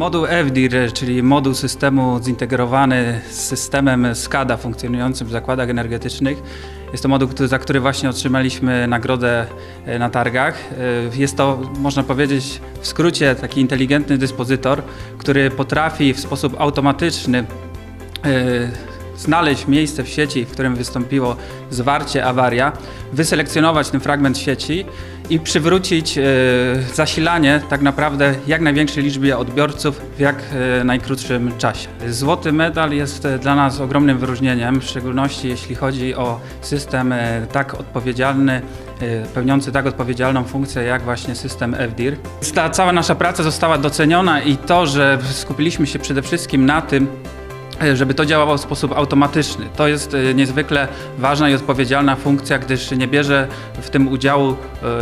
Moduł FDIR, czyli moduł systemu zintegrowany z systemem SCADA funkcjonującym w zakładach energetycznych. Jest to moduł, za który właśnie otrzymaliśmy nagrodę e, na targach. E, Jest to, można powiedzieć, w skrócie taki inteligentny dyspozytor, który potrafi w sposób automatyczny e, znaleźć miejsce w sieci, w którym wystąpiło zwarcie, awaria, wyselekcjonować ten fragment sieci i przywrócić e, zasilanie tak naprawdę jak największej liczbie odbiorców w jak e, najkrótszym czasie. Złoty medal jest e, dla nas ogromnym wyróżnieniem, w szczególności jeśli chodzi o system tak odpowiedzialny, pełniący tak odpowiedzialną funkcję jak właśnie system FDIR. Ta cała nasza praca została doceniona i to, że skupiliśmy się przede wszystkim na tym, żeby to działało w sposób automatyczny. To jest e, niezwykle ważna i odpowiedzialna funkcja, gdyż nie bierze w tym udziału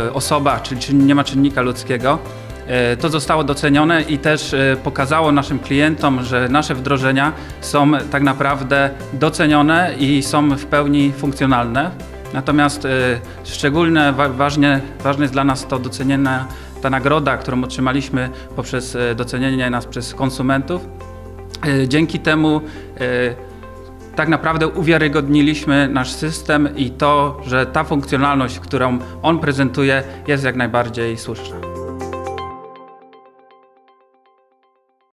e, osoba, czyli czy nie ma czynnika ludzkiego. E, To zostało docenione i też pokazało naszym klientom, że nasze wdrożenia są tak naprawdę docenione i są w pełni funkcjonalne. Natomiast e, szczególne wa- ważnie, ważne jest dla nas to docenienie, ta nagroda, którą otrzymaliśmy poprzez docenienie nas przez konsumentów. E, Dzięki temu e, tak naprawdę uwiarygodniliśmy nasz system i to, że ta funkcjonalność, którą on prezentuje, jest jak najbardziej słuszna.